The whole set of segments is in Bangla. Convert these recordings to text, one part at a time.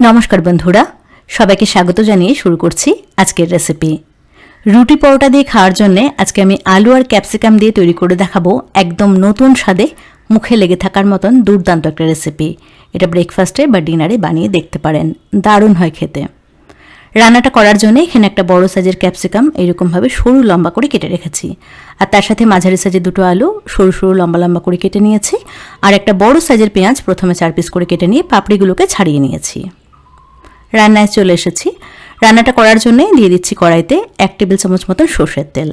নমস্কার বন্ধুরা, সবাইকে স্বাগত জানিয়ে শুরু করছি আজকের রেসিপি রুটি পরোটা দিয়ে খাওয়ার জন্য আজকে আমি আলু আর ক্যাপসিকাম দিয়ে তৈরি করে দেখাবো একদম নতুন স্বাদে মুখে লেগে থাকার মতন দুর্দান্ত একটা রেসিপি এটা ব্রেকফাস্টে বা ডিনারে বানিয়ে দেখতে পারেন। দারুণ হয় খেতে। রান্নাটা করার জন্য এখানে একটা বড় সাইজের ক্যাপসিকাম এরকমভাবে সরু লম্বা করে কেটে রেখেছি। আর তার সাথে মাঝারি সাইজের দুটো আলু সরু সরু লম্বা লম্বা করে কেটে নিয়েছি। আর একটা বড় সাইজের পেঁয়াজ প্রথমে চার পিস করে কেটে নিয়ে পাপড়িগুলোকে ছাড়িয়ে নিয়েছি। রান্নায় চলে এসেছি। রান্নাটা করার জন্যে দিয়ে দিচ্ছি কড়াইতে এক টেবিল চামচ মতন সর্ষের তেল।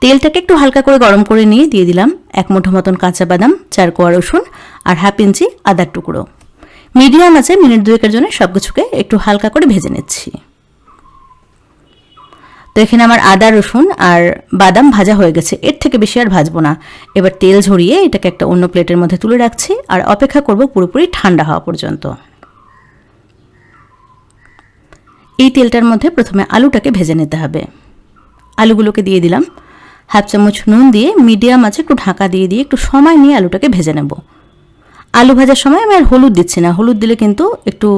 তেলটাকে একটু হালকা করে গরম করে নিয়ে দিয়ে দিলাম এক মুঠো মতন কাঁচা বাদাম, চার কোয়া রসুন আর হাফ ইঞ্চি আদার টুকরো। মিডিয়াম আছে, মিনিট দুয়েকের জন্য সব কিছুকে একটু হালকা করে ভেজে নিচ্ছি। তো এখানে আমার আদা, রসুন আর বাদাম ভাজা হয়ে গেছে। এর থেকে বেশি আর ভাজবো না। এবার তেল ঝরিয়ে এটাকে একটা অন্য প্লেটের মধ্যে তুলে রাখছি আর অপেক্ষা করব পুরোপুরি ঠান্ডা হওয়া পর্যন্ত। এই তেলটার মধ্যে প্রথমে আলুটাকে ভেজে নিতে হবে। আলুগুলোকে দিয়ে দিলাম। হাফ চামচ নুন দিয়ে মিডিয়াম আছে একটু ঢাকা দিয়ে দিয়ে একটু সময় নিয়ে আলুটাকে ভেজে নেব। আলু ভাজার সময় আমি আর হলুদ দিচ্ছি না। হলুদ দিলে কিন্তু একটু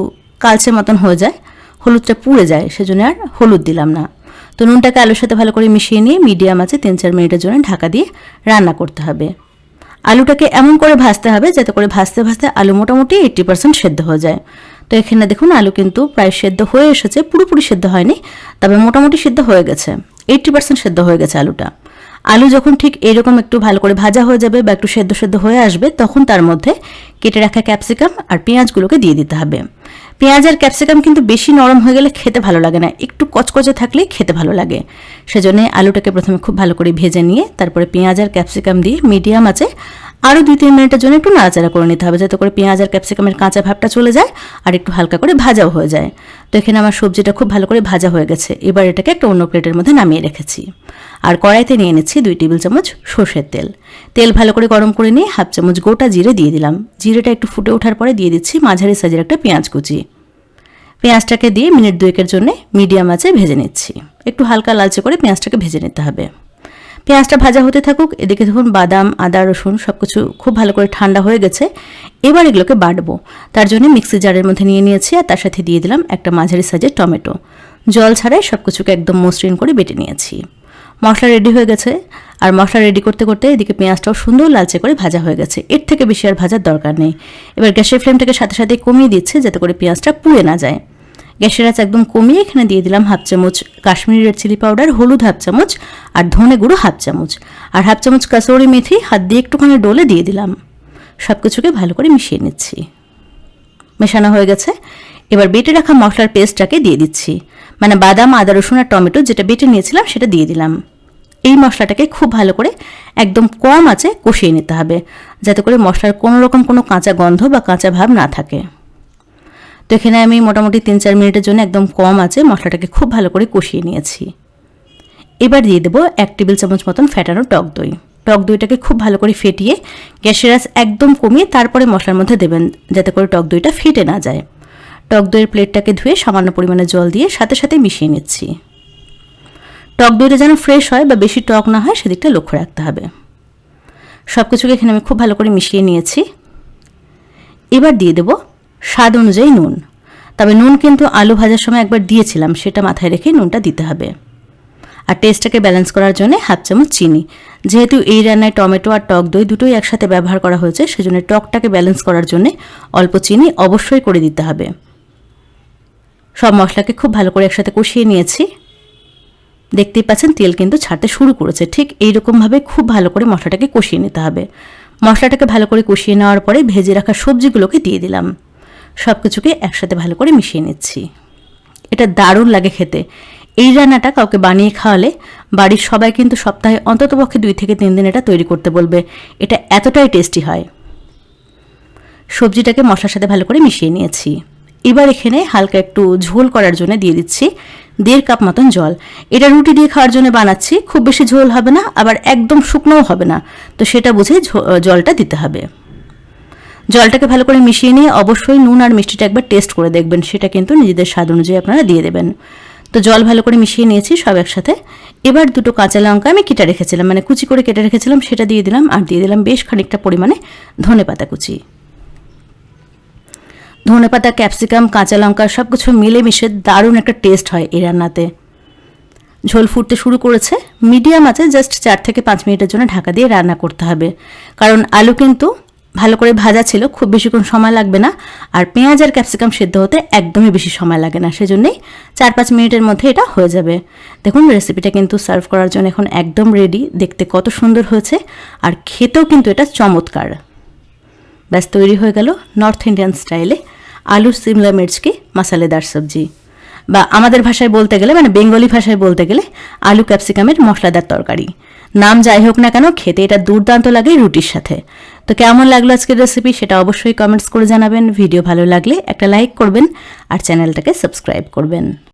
কালচে মতন হয়ে যায়। হলুদটা পুড়ে যায়, সেজন্য আর হলুদ দিলাম না। তো নুনটাকে আলুর সাথে ভালো করে মিশিয়ে নিয়ে মিডিয়াম আছে তিন চার মিনিটের জন্য ঢাকা দিয়ে রান্না করতে হবে। আলুটাকে এমন করে ভাজতে হবে যাতে করে ভাজতে ভাজতে আলু মোটামুটি এইট্টি পার্সেন্ট সেদ্ধ হয়ে যায়। তো এখানে দেখুন আলু কিন্তু প্রায় সেদ্ধ হয়ে এসেছে, পুরোপুরি সেদ্ধ হয়নি, তবে মোটামুটি সেদ্ধ হয়ে গেছে। এইট্টি পার্সেন্ট সেদ্ধ হয়ে গেছে আলুটা। আলু যখন ঠিক এরকম একটু ভালো করে ভাজা হয়ে যাবে বা একটু সেদ্ধ সেদ্ধ হয়ে আসবে, তখন তার মধ্যে কেটে রাখা ক্যাপসিকাম আর পেঁয়াজগুলোকে দিয়ে দিতে হবে। পেঁয়াজ আর ক্যাপসিকাম কিন্তু বেশি নরম হয়ে গেলে খেতে ভালো লাগে না, একটু কচকচে থাকলেই খেতে ভালো লাগে। সেজন্য আলুটাকে প্রথমে খুব ভালো করে ভেজে নিয়ে, তারপরে পেঁয়াজ আর ক্যাপসিকাম দিয়ে মিডিয়াম আছে আরও দুই তিন মিনিটের জন্য একটু নাড়াচাড়া করে নিতে হবে, যাতে করে পেঁয়াজ আর ক্যাপসিকামের কাঁচা ভাবটা চলে যায় আর একটু হালকা করে ভাজাও হয়ে যায়। তো এখানে আমার সবজিটা খুব ভালো করে ভাজা হয়ে গেছে। এবার এটাকে একটা অন্য প্লেটের মধ্যে নামিয়ে রেখেছি। আর কড়াইতে নিয়ে নিচ্ছি দুই টেবিল চামচ সর্ষের তেল। তেল ভালো করে গরম করে নিয়ে হাফ চামচ গোটা জিরে দিয়ে দিলাম। জিরেটা একটু ফুটে ওঠার পরে দিয়ে দিচ্ছি মাঝারি সাইজের একটা পেঁয়াজ কুচি। পেঁয়াজটাকে দিয়ে মিনিট দুয়েকের জন্য মিডিয়াম আঁচে ভেজে নিচ্ছি। একটু হালকা লালচে করে পেঁয়াজটাকে ভেজে নিতে হবে। পেঁয়াজটা ভাজা হতে থাকুক, এদিকে দেখুন বাদাম, আদা, রসুন সব কিছু খুব ভালো করে ঠান্ডা হয়ে গেছে। এবার এগুলোকে বাটবো। তার জন্য মিক্সি জারের মধ্যে নিয়ে নিয়েছি আর তার সাথে দিয়ে দিলাম একটা মাঝারি সাইজের টমেটো। জল ছাড়াই সব কিছুকে একদম মসৃণ করে বেটে নিয়েছি। মশলা রেডি হয়ে গেছে। আর মশলা রেডি করতে করতে এদিকে পেঁয়াজটাও সুন্দর লালচে করে ভাজা হয়ে গেছে। এর থেকে বেশি আর ভাজার দরকার নেই। এবার গ্যাসের ফ্লেমটাকে সাথে সাথে কমিয়ে দিচ্ছে যাতে করে পেঁয়াজটা পুড়ে না যায়। গ্যাসের আঁচ একদম কমিয়ে এখানে দিয়ে দিলাম হাফ চামচ কাশ্মীরি রেড চিলি পাউডার, হলুদ হাফ চামচ আর ধনে গুঁড়ো হাফ চামচ। আর হাফ চামচ কাসৌরি মেথি, হাত দিয়ে একটুখানি ডোলে দিয়ে দিলাম। সব কিছুকে ভালো করে মিশিয়ে নিচ্ছি। মেশানো হয়ে গেছে। এবার বেটে রাখা মশলার পেস্টটাকে দিয়ে দিচ্ছি। মানে বাদাম, আদা, রসুন আর টমেটো যেটা বেটে নিয়েছিলাম সেটা দিয়ে দিলাম। এই মশলাটাকে খুব ভালো করে একদম কম আছে কষিয়ে নিতে হবে, যাতে করে মশলার কোনো রকম কোনো কাঁচা গন্ধ বা কাঁচা ভাব না থাকে। তো এখানে আমি মোটামুটি তিন চার মিনিটের জন্য একদম কম আছে, মশলাটাকে খুব ভালো করে কষিয়ে নিয়েছি। এবার দিয়ে দেবো এক টেবিল চামচ মতন ফ্যাটানো টক দই। টক দইটাকে খুব ভালো করে ফেটিয়ে গ্যাসের আঁচ একদম কমিয়ে তারপরে মশলার মধ্যে দেবেন, যাতে করে টক দইটা ফেটে না যায়। টক দইয়ের প্লেটটাকে ধুয়ে সামান্য পরিমাণে জল দিয়ে সাথে সাথে মিশিয়ে নিচ্ছি। টক দইটা যেন ফ্রেশ হয় বা বেশি টক না হয় সেদিকটা লক্ষ্য রাখতে হবে। সব কিছুকে এখানে আমি খুব ভালো করে মিশিয়ে নিয়েছি। এবার দিয়ে দেবো স্বাদ অনুযায়ী নুন। তবে নুন কিন্তু আলু ভাজার সময় একবার দিয়েছিলাম, সেটা মাথায় রেখে নুনটা দিতে হবে। আর টেস্টটাকে ব্যালেন্স করার জন্য হাফ চামচ চিনি। যেহেতু এই রান্নায় টমেটো আর টক দই দুটোই একসাথে ব্যবহার করা হয়েছে, সেজন্য টকটাকে ব্যালেন্স করার জন্য অল্প চিনি অবশ্যই করে দিতে হবে। সব মশলাকে খুব ভালো করে একসাথে কষিয়ে নিয়েছি। দেখতেই পাচ্ছেন তেল কিন্তু ছাড়তে শুরু করেছে। ঠিক এইরকমভাবে খুব ভালো করে মশলাটাকে কষিয়ে নিতে হবে। মশলাটাকে ভালো করে কষিয়ে নেওয়ার পরে ভেজে রাখা সবজিগুলোকে দিয়ে দিলাম। সব কিছুকে একসাথে ভালো করে মিশিয়ে নিচ্ছি। এটা দারুণ লাগে খেতে। এই রান্নাটা কাউকে বানিয়ে খাওয়ালে বাড়ির সবাই কিন্তু সপ্তাহে অন্ততপক্ষে দুই থেকে তিন দিন এটা তৈরি করতে বলবে। এটা এতটাই টেস্টি হয়। সবজিটাকে মশলার সাথে ভালো করে মিশিয়ে নিয়েছি। এবার এখানে হালকা একটু ঝোল করার জন্য দিয়ে দিচ্ছি দেড় কাপ মতন জল। এটা রুটি দিয়ে খাওয়ার জন্য বানাচ্ছি, খুব বেশি ঝোল হবে না, আবার একদম শুকনোও হবে না। তো সেটা বুঝে জলটা দিতে হবে। জলটাকে ভালো করে মিশিয়ে নিয়ে অবশ্যই নুন আর মিষ্টিটা একবার টেস্ট করে দেখবেন। সেটা কিন্তু নিজেদের স্বাদ অনুযায়ী আপনারা দিয়ে দেবেন। তো জল ভালো করে মিশিয়ে নিয়েছি সব একসাথে। এবার দুটো কাঁচা লঙ্কা আমি কেটে রেখেছিলাম মানে কুচি করে কেটে রেখেছিলাম, সেটা দিয়ে দিলাম আর দিয়ে দিলাম বেশ খানিকটা পরিমাণে ধনে পাতা কুচি। ধনেপাতা ক্যাপসিকাম, কাঁচা লঙ্কা সব কিছু মিলেমিশে দারুণ একটা টেস্ট হয় এই রান্নাতে। ঝোল ফুটতে শুরু করেছে। মিডিয়াম আছে, জাস্ট চার থেকে পাঁচ মিনিটের জন্য ঢাকা দিয়ে রান্না করতে হবে। কারণ আলু কিন্তু ভালো করে ভাজা ছিল, খুব বেশিক্ষণ সময় লাগবে না। আর পেঁয়াজ আর ক্যাপসিকাম সেদ্ধ হতে একদমই বেশি সময় লাগে না, সেজন্যই চার পাঁচ মিনিটের মধ্যে এটা হয়ে যাবে। দেখুন রেসিপিটা কিন্তু সার্ভ করার জন্য এখন একদম রেডি দেখতে কত সুন্দর হয়েছে, আর খেতেও কিন্তু এটা চমৎকার। ব্যাস, তৈরি হয়ে গেল নর্থ ইন্ডিয়ান স্টাইলে আলুর সিমলা মির্চকে মশালেদার সবজি। বা আমাদের ভাষায় বলতে গেলে মানে বেঙ্গলি ভাষায় বলতে গেলে, আলু ক্যাপসিকামের মশলাদার তরকারি। নাম যাই হোক না কেন, খেতে এটা দুর্দান্ত লাগে রুটির সাথে। তো কেমন লাগল আজকের রেসিপি সেটা অবশ্যই কমেন্টস করে জানাবেন। ভিডিও ভালো লাগলে একটা লাইক করবেন আর চ্যানেলটাকে সাবস্ক্রাইব করবেন।